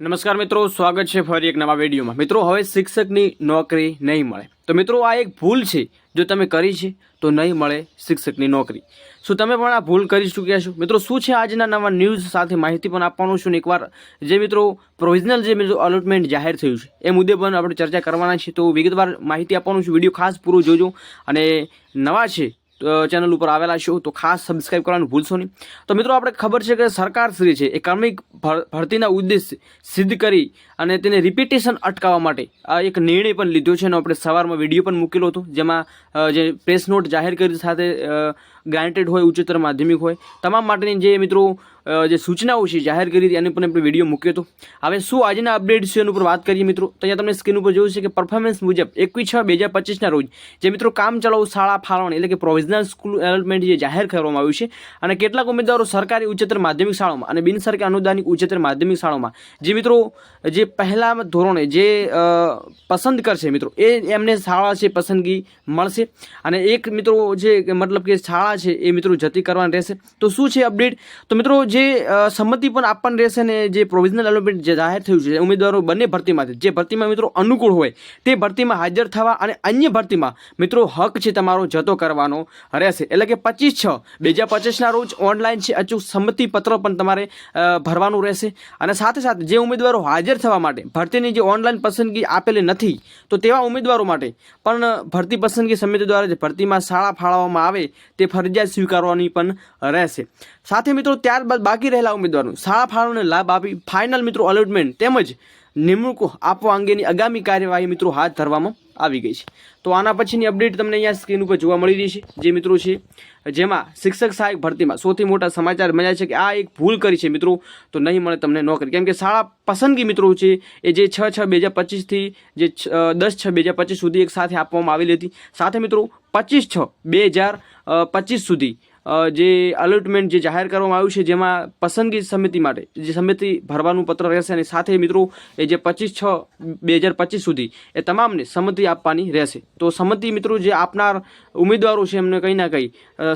નમસ્કાર મિત્રો, સ્વાગત છે ફરી એક નવા વિડીયોમાં. મિત્રો, હવે શિક્ષકની નોકરી નહીં મળે. તો મિત્રો, આ એક ભૂલ છે. જો તમે કરી છે, તો નહીં મળે શિક્ષકની નોકરી. શું તમે પણ આ ભૂલ કરી ચૂક્યા છો? મિત્રો, શું છે આજના નવા ન્યૂઝ સાથે માહિતી પણ આપવાનું છું એકવાર? જે મિત્રો પ્રોવિઝનલ જે મિત્રો અલોટમેન્ટ જાહેર થયું છે, એ મુદ્દે પણ આપણે ચર્ચા કરવાના છે તો વિગતવાર માહિતી આપવાનું છું. વીડિયો ખાસ પૂરો જોજો. અને નવા છે ચેનલ ઉપર આવેલા છો, તો ખાસ સબસ્ક્રાઇબ કરવાનું ભૂલશો નહીં. તો મિત્રો, આપણે ખબર છે કે સરકાર શ્રી છે, એ કાર્મિક ભર- ભરતીના ઉદ્દેશ સિદ્ધ કરી અને તેને રિપીટેશન અટકાવવા માટે આ એક નિર્ણય પણ લીધો છે. અને આપણે સવારમાં વીડિયો પણ મૂકેલો હતો, જેમાં જે પ્રેસ નોટ જાહેર કરી સાથે ગ્રાન્ટેડ હોય, ઉચ્ચતર માધ્યમિક હોય, તમામ માટેની જે મિત્રો જે સૂચનાઓ છે, જાહેર કરી હતી, એની પણ આપણે વીડિયો મૂક્યો હતો. હવે શું આજના અપડેટ છે, એની ઉપર વાત કરીએ મિત્રો. તો અહીંયા તમને સ્ક્રીન ઉપર જોયું છે કે પરફોર્મન્સ મુજબ એકવીસ છ બે હજાર પચીસના રોજ જે મિત્રો કામ ચલાવું શાળા ફાળવણી એટલે કે પ્રોવિઝનલ સ્કૂલ એલોટમેન્ટ જે જાહેર કરવામાં આવ્યું છે અને કેટલાક ઉમેદવારો સરકારી ઉચ્ચતર માધ્યમિક શાળાઓમાં અને બિન સરકારી અનુદાનિક ઉચ્ચતર માધ્યમિક શાળાઓમાં. જે મિત્રો, જે પહેલા ધોરણે જે પસંદ કરશે મિત્રો, એ એમને શાળા છે, પસંદગી મળશે. અને એક મિત્રો જે મતલબ કે શાળા છે, એ મિત્રો જતી કરવાની રહેશે. તો શું છે અપડેટ? તો મિત્રો જે સંમતિ પણ આપવાની રહેશે ને જે પ્રોવિઝનલ એલોટમેન્ટ જે જાહેર થયું છે, ઉમેદવારો બંને ભરતીમાંથી, જે ભરતીમાં મિત્રો અનુકૂળ હોય, તે ભરતીમાં હાજર થવા અને અન્ય ભરતીમાં મિત્રો હક છે તમારો જતો કરવાનો. રહેશે એટલે કે પચીસ છ. બે હજાર પચીસના રોજ ઓનલાઈન છે. અચૂક સંમતિ પત્ર પણ તમારે ભરવાનું રહેશે. અને સાથે સાથે જે ઉમેદવારો હાજર થવા માટે, ભરતીની જે ઓનલાઈન પસંદગી આપેલી નથી, તો તેવા ઉમેદવારો માટે પણ ભરતી પસંદગી સમિતિ દ્વારા જે ભરતીમાં શાળા ફાળવવામાં આવે, તે ફરજિયાત સ્વીકારવાની પણ રહેશે. સાથે મિત્રો, ત્યારબાદ બાકી રહેલા ઉમેદવારો શાળા ફાળવણીનો લાભ આપી ફાઇનલ મિત્રો અલોટમેન્ટ તેમજ નિમણૂક આપવા અંગેની આગામી કાર્યવાહી મિત્રો હાથ ધરવામાં આવી ગઈ છે. તો આના પછીની અપડેટ તમને અહીંયા સ્ક્રીન ઉપર જોવા મળી રહી છે. જે મિત્રો છે, જેમાં શિક્ષક સહાયક ભરતીમાં સૌથી મોટા સમાચાર મળ્યા છે કે આ એક ભૂલ કરી છે મિત્રો. તો નહીં મળે તમને નોકરી. કેમ કે શાળા પસંદગી મિત્રો છે, એ જે છ છ બે હજાર પચીસથી જે દસ છ બે હજાર પચીસ સુધી એક સાથે આપવામાં આવેલી હતી. સાથે મિત્રો પચીસ છ બે હજાર પચીસ સુધી જે અલોટમેન્ટ જે જાહેર કરવામાં આવ્યું છે, જેમાં પસંદગી સમિતિ માટે, જે સમિતિ ભરવાનું પત્ર રહેશે અને સાથે મિત્રો એ જે પચીસ છ બે હજાર પચીસ સુધી એ તમામને સંમતિ આપવાની રહેશે. તો સંમતિ મિત્રો જે આપનાર ઉમેદવારો છે, એમને કંઈ ના કંઈ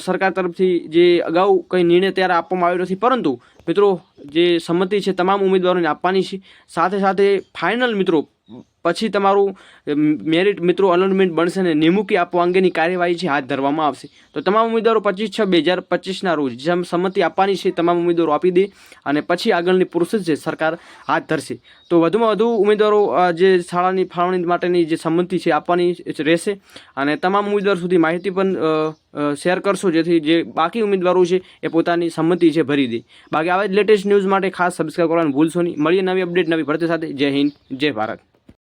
સરકાર તરફથી જે અગાઉ કંઈ નિર્ણય ત્યારે આપવામાં આવ્યો નથી, પરંતુ મિત્રો જે સંમતિ છે, તમામ ઉમેદવારોને આપવાની છે. સાથે સાથે ફાઇનલ મિત્રો પછી તમારું મેરિટ મિત્રો અલોટમેન્ટ બનશે અને નિમુકી આપવા અંગેની કાર્યવાહી છે હાથ ધરવામાં આવશે. તો તમામ ઉમેદવારો પચીસ છ બે હજાર પચીસના રોજ જેમ સંમતિ આપવાની છે તમામ ઉમેદવારો આપી દે અને પછી આગળની પ્રોસેસ છે સરકાર હાથ ધરશે. તો વધુમાં વધુ ઉમેદવારો જે શાળાની ફાળવણી માટેની જે સંમતિ છે આપવાની રહેશે અને તમામ ઉમેદવાર સુધી માહિતી પણ શેર કરશો જેથી જે બાકી ઉમેદવારો છે એ પોતાની સંમતિ છે ભરી દે. બાકી આવા જ લેટેસ્ટ ન્યૂઝ માટે ખાસ સબસ્ક્રાઈબ કરવાનું ભૂલશો નહીં. મળીએ નવી અપડેટ નવી ભરતી સાથે. જય હિન્દ, જય ભારત.